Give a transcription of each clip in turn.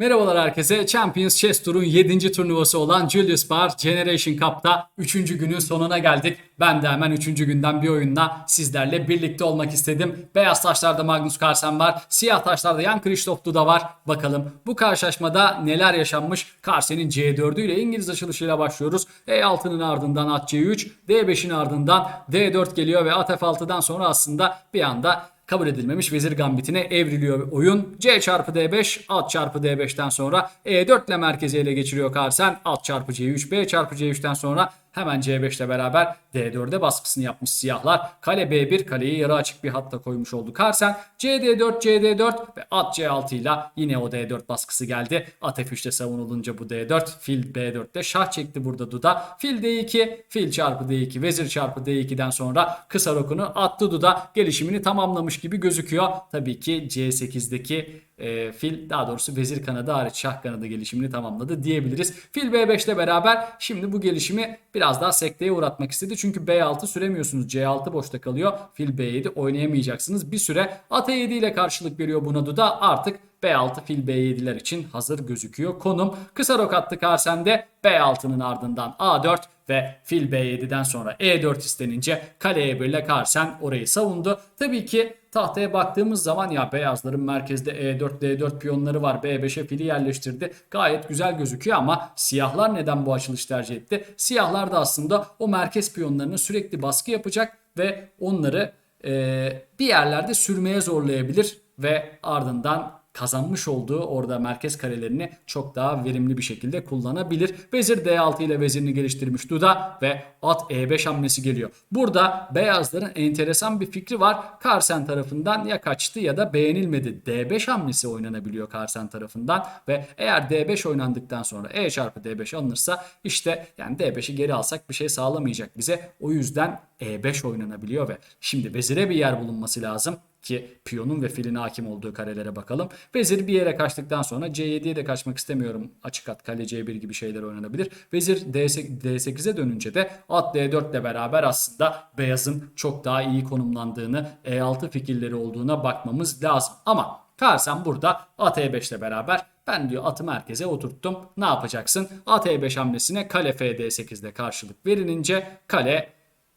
Merhabalar herkese. Champions Chess Tour'un 7. turnuvası olan Julius Baer Generation Cup'ta 3. günün sonuna geldik. Ben de hemen 3. günden bir oyunla sizlerle birlikte olmak istedim. Beyaz taşlarda Magnus Carlsen var. Siyah taşlarda Jan Krzysztof Duda var. Bakalım bu karşılaşmada neler yaşanmış? Carlsen'in C4'ü ile İngiliz açılışıyla başlıyoruz. E6'nın ardından at C3, D5'in ardından D4 geliyor ve at F6'dan sonra aslında bir anda kabul edilmemiş vezir gambitine evriliyor oyun. C çarpı D5 at çarpı D5'ten sonra E4 ile merkezi ele geçiriyor Carlsen. At çarpı C3 B çarpı C3'ten sonra hemen C5 ile beraber D4'e baskısını yapmış siyahlar. Kale B1 kaleyi yarı açık bir hatta koymuş oldu Carlsen. CD4 CD4 ve at C6 ile yine o D4 baskısı geldi. At F3'te savunulunca bu D4 fil B4'te şah çekti burada Duda. Fil D2 fil çarpı D2 vezir çarpı D2'den sonra kısa rokunu attı Duda. Gelişimini tamamlamış gibi gözüküyor. Tabii ki C8'deki e, fil daha doğrusu vezir kanadı hariç şah kanadı gelişimini tamamladı diyebiliriz. Fil B5 ile beraber şimdi bu gelişimi biraz daha sekteye uğratmak istedi. Çünkü B6 süremiyorsunuz. C6 boşta kalıyor. Fil B7 oynayamayacaksınız. Bir süre at E7 ile karşılık veriyor buna Duda. Artık B6 fil B7'ler için hazır gözüküyor. Konum kısa rok attı Carlsen'de B6'nın ardından A4 ve fil B7'den sonra E4 istenince kale E1 ile Carlsen orayı savundu. Tabii ki tahtaya baktığımız zaman ya beyazların merkezde E E4 D4 piyonları var. B5'e fili yerleştirdi. Gayet güzel gözüküyor ama siyahlar neden bu açılış tercih etti? Siyahlar da aslında o merkez piyonlarına sürekli baskı yapacak ve onları e, bir yerlerde sürmeye zorlayabilir ve ardından kazanmış olduğu orada merkez karelerini çok daha verimli bir şekilde kullanabilir. Vezir D6 ile vezirini geliştirmiş Duda ve at E5 hamlesi geliyor. Burada beyazların enteresan bir fikri var. Carlsen tarafından ya kaçtı ya da beğenilmedi. D5 hamlesi oynanabiliyor Carlsen tarafından ve eğer D5 oynandıktan sonra E çarpı D5 alınırsa işte yani D5'i geri alsak bir şey sağlamayacak bize. O yüzden E5 oynanabiliyor ve şimdi vezire bir yer bulunması lazım ki piyonun ve filin hakim olduğu karelere bakalım. Vezir bir yere kaçtıktan sonra C7'ye de kaçmak istemiyorum. Açık at kale C1 gibi şeyler oynanabilir. Vezir D8 D8'e dönünce de at D4 ile beraber aslında beyazın çok daha iyi konumlandığını, E6 fikirleri olduğuna bakmamız lazım. Ama Carlsen burada at E5 ile beraber ben diyor atı merkeze oturttum. Ne yapacaksın? At E5 hamlesine kale FD8'de karşılık verilince kale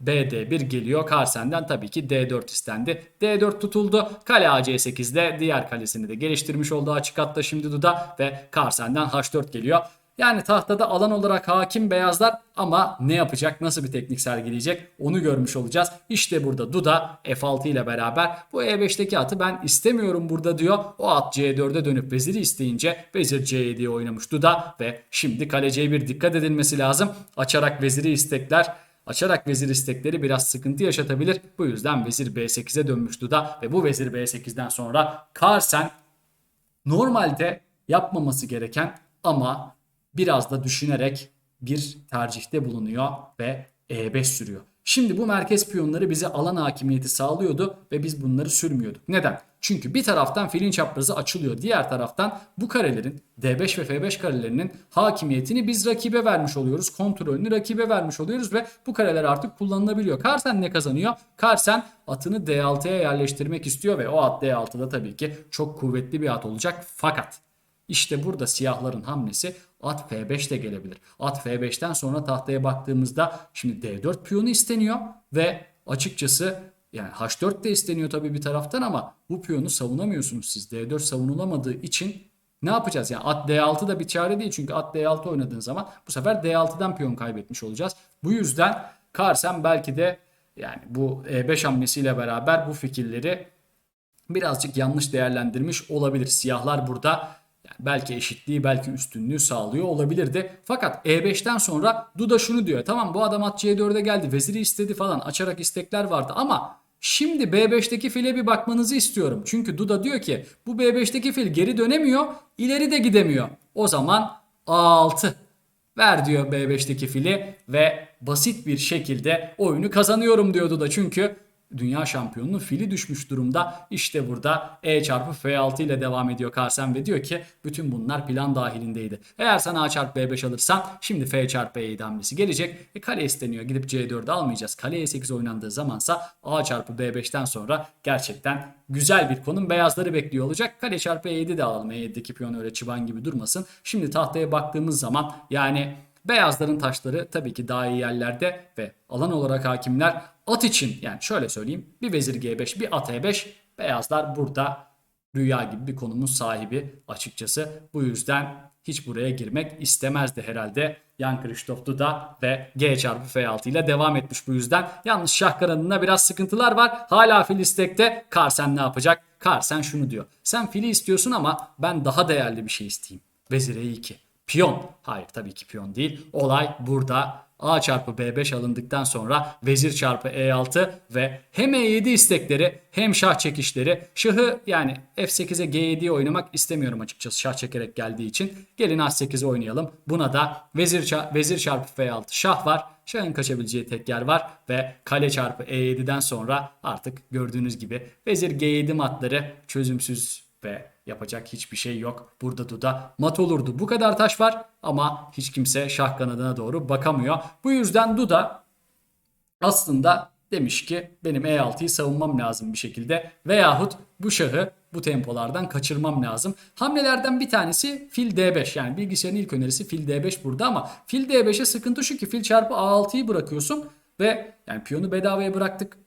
BD1 geliyor. Carlsen'den tabii ki D4 istendi. D4 tutuldu. Kale AC8'de diğer kalesini de geliştirmiş oldu açık hatta şimdi Duda ve Carlsen'den H4 geliyor. Yani tahtada alan olarak hakim beyazlar ama ne yapacak, nasıl bir teknik sergileyecek onu görmüş olacağız. İşte burada Duda F6 ile beraber bu E5'teki atı ben istemiyorum burada diyor. O at C4'e dönüp veziri isteyince vezir C7'ye oynamış Duda ve şimdi kale C1 dikkat edilmesi lazım. Açarak veziri istekler Açarak vezir istekleri biraz sıkıntı yaşatabilir. Bu yüzden vezir B8'e dönmüş Duda ve bu vezir B8'den sonra Carlsen normalde yapmaması gereken ama biraz da düşünerek bir tercihte bulunuyor ve E5 sürüyor. Şimdi bu merkez piyonları bize alan hakimiyeti sağlıyordu ve biz bunları sürmüyorduk. Neden? Çünkü bir taraftan filin çaprazı açılıyor. Diğer taraftan bu karelerin D5 ve F5 karelerinin hakimiyetini biz rakibe vermiş oluyoruz. Kontrolünü rakibe vermiş oluyoruz ve bu kareler artık kullanılabiliyor. Carlsen ne kazanıyor? Carlsen atını D6'ya yerleştirmek istiyor ve o at D6'da tabii ki çok kuvvetli bir at olacak. Fakat işte burada siyahların hamlesi at F5 de gelebilir. At F5'ten sonra tahtaya baktığımızda şimdi D4 piyonu isteniyor ve açıkçası yani H4 de isteniyor tabii bir taraftan ama bu piyonu savunamıyorsunuz siz. D4 savunulamadığı için ne yapacağız? Yani at D6 da bir çare değil çünkü at D6 oynadığın zaman bu sefer D6'dan piyon kaybetmiş olacağız. Bu yüzden Carlsen belki de yani bu E5 hamlesiyle beraber bu fikirleri birazcık yanlış değerlendirmiş olabilir. Siyahlar burada yani belki eşitliği belki üstünlüğü sağlıyor olabilirdi. Fakat E5'ten sonra Duda şunu diyor. Tamam bu adam at C4'e geldi. Veziri istedi falan. Açarak istekler vardı ama şimdi B5'teki file bir bakmanızı istiyorum. Çünkü Duda diyor ki bu B5'teki fil geri dönemiyor. ileri de gidemiyor. O zaman A6 ver diyor B5'teki fili ve basit bir şekilde oyunu kazanıyorum diyordu da çünkü dünya şampiyonunun fili düşmüş durumda. İşte burada E çarpı F6 ile devam ediyor Carsen ve diyor ki bütün bunlar plan dahilindeydi. Eğer sen A çarpı B5 alırsan şimdi F çarpı E7 hamlesi gelecek. E kale isteniyor gidip C4'ü almayacağız. Kale E8 oynandığı zamansa A çarpı B5'ten sonra gerçekten güzel bir konum beyazları bekliyor olacak. Kale çarpı E7 de alalım. E7'deki piyon öyle çıban gibi durmasın. Şimdi tahtaya baktığımız zaman yani Beyazların taşları tabii ki daha iyi yerlerde ve alan olarak hakimler at için yani şöyle söyleyeyim bir vezir G5 bir at E5 beyazlar burada rüya gibi bir konumun sahibi açıkçası. Bu yüzden hiç buraya girmek istemezdi herhalde. Yan Krzysztof Duda ve G çarpı F6 ile devam etmiş bu yüzden. Yalnız şah kanadında biraz sıkıntılar var. Hala fil istekte. Karsen ne yapacak? Karsen şunu diyor. Sen fili istiyorsun ama ben daha değerli bir şey isteyeyim. Vezir E2. Piyon. Hayır tabii ki piyon değil. Olay burada. A çarpı B5 alındıktan sonra vezir çarpı E6 ve hem E7 istekleri hem şah çekişleri. Şahı yani F8'e G7'ye oynamak istemiyorum açıkçası şah çekerek geldiği için. Gelin H8'e oynayalım. Buna da vezir, ça- vezir çarpı F6 şah var. Şahın kaçabileceği tek yer var ve kale çarpı E7'den sonra artık gördüğünüz gibi vezir G7 matları çözümsüz ve yapacak hiçbir şey yok. Burada Duda mat olurdu. Bu kadar taş var ama hiç kimse şah kanadına doğru bakamıyor. Bu yüzden Duda aslında demiş ki benim E6'yı savunmam lazım bir şekilde veyahut bu şahı bu tempolardan kaçırmam lazım. Hamlelerden bir tanesi fil D5 yani bilgisayarın ilk önerisi fil D5 burada ama fil D5'e sıkıntı şu ki fil çarpı A6'yı bırakıyorsun ve yani piyonu bedavaya bıraktık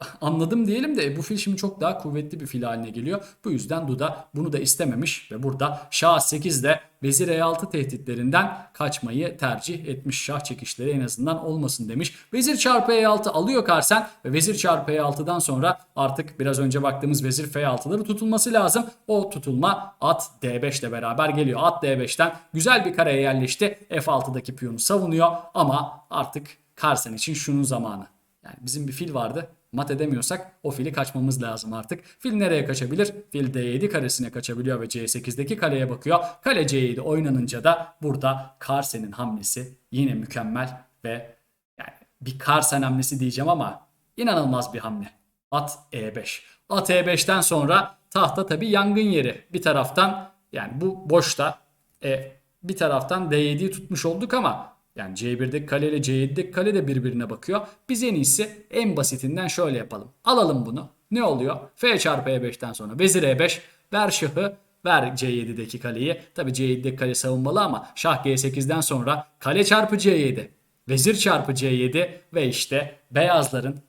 anladım diyelim de bu fil şimdi çok daha kuvvetli bir fil haline geliyor. Bu yüzden Duda bunu da istememiş ve burada Şah 8'de Vezir E6 tehditlerinden kaçmayı tercih etmiş. Şah çekişleri en azından olmasın demiş. Vezir çarpı E6 alıyor Karsen ve Vezir çarpı E6'dan sonra artık biraz önce baktığımız Vezir F6'ları tutulması lazım. O tutulma at D5 ile beraber geliyor. At D5'ten güzel bir kareye yerleşti. F6'daki piyonu savunuyor ama artık Karsen için şunun zamanı. Yani bizim bir fil vardı. Mat edemiyorsak o fili kaçmamız lazım artık. Fil nereye kaçabilir? Fil D7 karesine kaçabiliyor ve C8'deki kaleye bakıyor. Kale C7 oynanınca da burada Karsen'in hamlesi yine mükemmel ve yani bir Karsen hamlesi diyeceğim ama inanılmaz bir hamle. At E5. At E5'ten sonra tahta tabi yangın yeri. Bir taraftan yani bu boşta e, bir taraftan D7'yi tutmuş olduk ama yani C1'deki kale ile C7'deki kale de birbirine bakıyor. Biz en iyisi en basitinden şöyle yapalım. Alalım bunu. Ne oluyor? F çarpı E5'ten sonra vezir E5 ver şahı ver C7'deki kaleyi. Tabi C7'deki kale savunmalı ama şah G8'den sonra kale çarpı C7 vezir çarpı C7 ve işte beyazların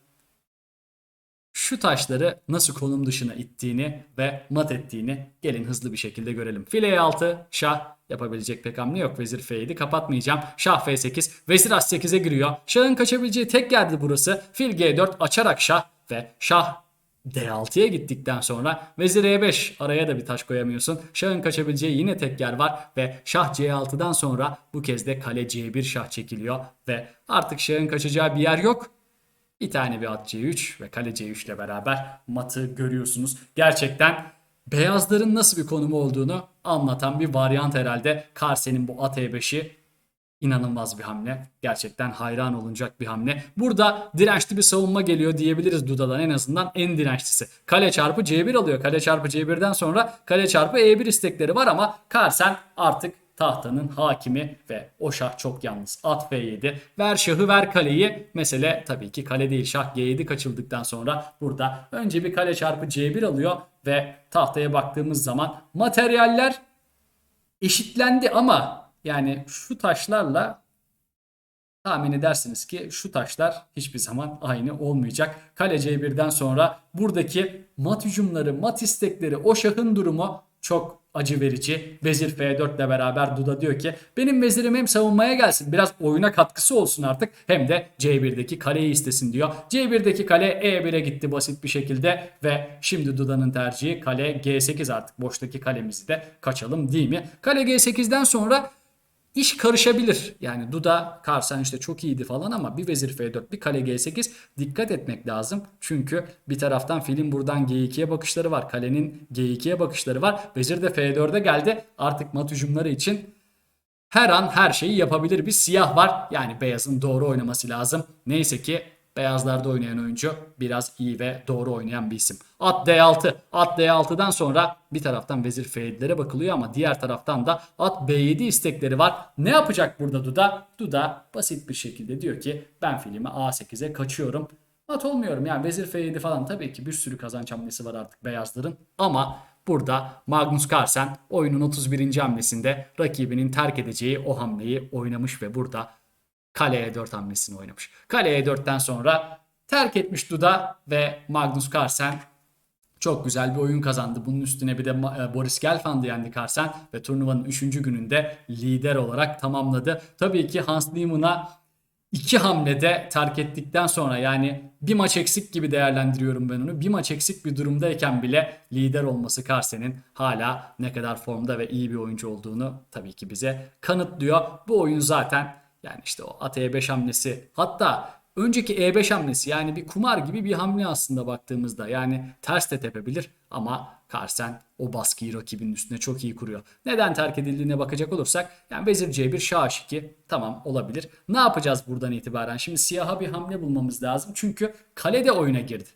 şu taşları nasıl konum dışına ittiğini ve mat ettiğini gelin hızlı bir şekilde görelim. File E6 şah yapabilecek pek hamle yok. Vezir F7 kapatmayacağım. Şah F8 vezir H8'e giriyor. Şahın kaçabileceği tek yerdi burası. Fil G4 açarak şah ve şah D6'ya gittikten sonra vezir E5 araya da bir taş koyamıyorsun. Şahın kaçabileceği yine tek yer var ve şah C6'dan sonra bu kez de kale C1 şah çekiliyor ve artık şahın kaçacağı bir yer yok. Bir tane bir at C3 ve kale C3 ile beraber matı görüyorsunuz. Gerçekten beyazların nasıl bir konumu olduğunu anlatan bir varyant herhalde. Karsen'in bu at E5'i inanılmaz bir hamle. Gerçekten hayran olunacak bir hamle. Burada dirençli bir savunma geliyor diyebiliriz Duda'dan en azından en dirençlisi. Kale çarpı C1 alıyor. Kale çarpı C1'den sonra kale çarpı E1 istekleri var ama Karsen artık tahtanın hakimi ve o şah çok yalnız. At F7. Ver şahı ver kaleyi. Mesele tabii ki kale değil. Şah G7 kaçıldıktan sonra burada önce bir kale çarpı C1 alıyor ve tahtaya baktığımız zaman materyaller eşitlendi ama yani şu taşlarla tahmin edersiniz ki şu taşlar hiçbir zaman aynı olmayacak. Kale C1'den sonra buradaki mat hücumları, mat istekleri, o şahın durumu çok acı verici. Vezir F4 ile beraber Duda diyor ki benim vezirim hem savunmaya gelsin biraz oyuna katkısı olsun artık hem de C1'deki kaleyi istesin diyor. C1'deki kale E1'e gitti basit bir şekilde ve şimdi Duda'nın tercihi kale G8 artık boştaki kalemizi de kaçalım değil mi? Kale G8'den sonra iş karışabilir. Yani Duda Karsan işte çok iyiydi falan ama bir vezir F4 bir kale G8 dikkat etmek lazım. Çünkü bir taraftan filin buradan G2'ye bakışları var. Kalenin G2'ye bakışları var. Vezir de F4'e geldi. Artık mat hücumları için her an her şeyi yapabilir bir siyah var. Yani beyazın doğru oynaması lazım. Neyse ki Beyazlarda oynayan oyuncu biraz iyi ve doğru oynayan bir isim. At D6. At D6'dan sonra bir taraftan vezir F7'lere bakılıyor ama diğer taraftan da at B7 istekleri var. Ne yapacak burada Duda? Duda basit bir şekilde diyor ki ben filmi A8'e kaçıyorum. Mat olmuyorum yani vezir F7 falan tabii ki bir sürü kazanç hamlesi var artık beyazların ama burada Magnus Carlsen oyunun 31. hamlesinde rakibinin terk edeceği o hamleyi oynamış ve burada kale E4 hamlesini oynamış. Kale E4'ten sonra terk etmiş Duda ve Magnus Carlsen çok güzel bir oyun kazandı. Bunun üstüne bir de e, Boris Gelfand'ı yendi Carlsen ve turnuvanın 3. gününde lider olarak tamamladı. Tabii ki Hans Niemann'a iki hamlede terk ettikten sonra yani bir maç eksik gibi değerlendiriyorum ben onu. Bir maç eksik bir durumdayken bile lider olması Carlsen'in hala ne kadar formda ve iyi bir oyuncu olduğunu tabii ki bize kanıtlıyor. Bu oyun zaten yani işte o at E5 hamlesi hatta önceki E5 hamlesi yani bir kumar gibi bir hamle aslında baktığımızda. Yani ters de tepebilir ama Carlsen o baskıyı rakibinin üstüne çok iyi kuruyor. Neden terk edildiğine bakacak olursak yani vezir C1 şah H2 tamam olabilir. Ne yapacağız buradan itibaren? Şimdi siyaha bir hamle bulmamız lazım. Çünkü kale de oyuna girdi.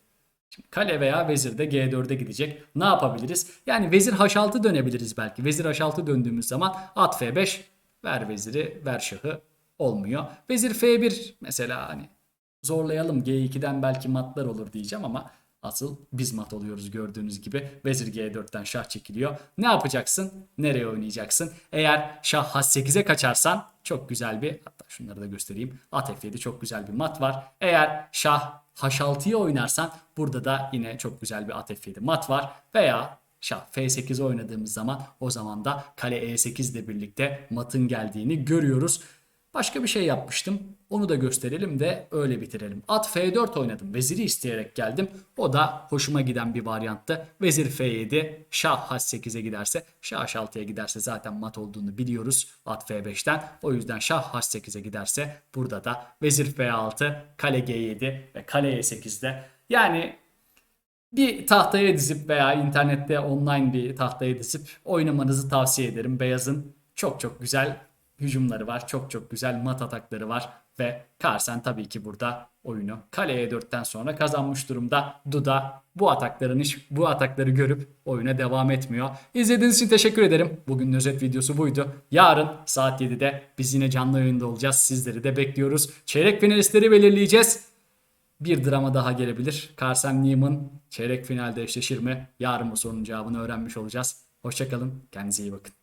Şimdi kale veya vezir de G4'e gidecek. Ne yapabiliriz? Yani vezir H6 dönebiliriz belki. Vezir H6 döndüğümüz zaman at F5 ver veziri ver şahı olmuyor. Vezir F1 mesela hani zorlayalım G2'den belki matlar olur diyeceğim ama asıl biz mat oluyoruz gördüğünüz gibi. Vezir G4'ten şah çekiliyor. Ne yapacaksın? Nereye oynayacaksın? Eğer şah H8'e kaçarsan çok güzel bir hatta şunları da göstereyim. At F7 çok güzel bir mat var. Eğer şah H6'ya oynarsan burada da yine çok güzel bir at F7 mat var. Veya şah F8 oynadığımız zaman o zaman da kale E8 ile birlikte matın geldiğini görüyoruz. Başka bir şey yapmıştım. Onu da gösterelim de öyle bitirelim. At F4 oynadım. Veziri isteyerek geldim. O da hoşuma giden bir varyanttı. Vezir F7, Şah H8'e giderse, Şah H6'ya giderse zaten mat olduğunu biliyoruz at F5'ten. O yüzden Şah H8'e giderse burada da Vezir F6, Kale G7 ve Kale E8'de. Yani bir tahtaya dizip veya internette online bir tahtaya dizip oynamanızı tavsiye ederim. Beyazın çok çok güzel hücumları var. Çok çok güzel mat atakları var. Ve Carlsen tabii ki burada oyunu kaleye 4'ten sonra kazanmış durumda. Duda bu atakların bu atakları görüp oyuna devam etmiyor. İzlediğiniz için teşekkür ederim. Bugünün özet videosu buydu. Yarın saat 7'de biz yine canlı yayında olacağız. Sizleri de bekliyoruz. Çeyrek finalistleri belirleyeceğiz. Bir drama daha gelebilir. Carson Neiman çeyrek finalde eşleşir mi? Yarın bu sorunun cevabını öğrenmiş olacağız. Hoşçakalın. Kendinize iyi bakın.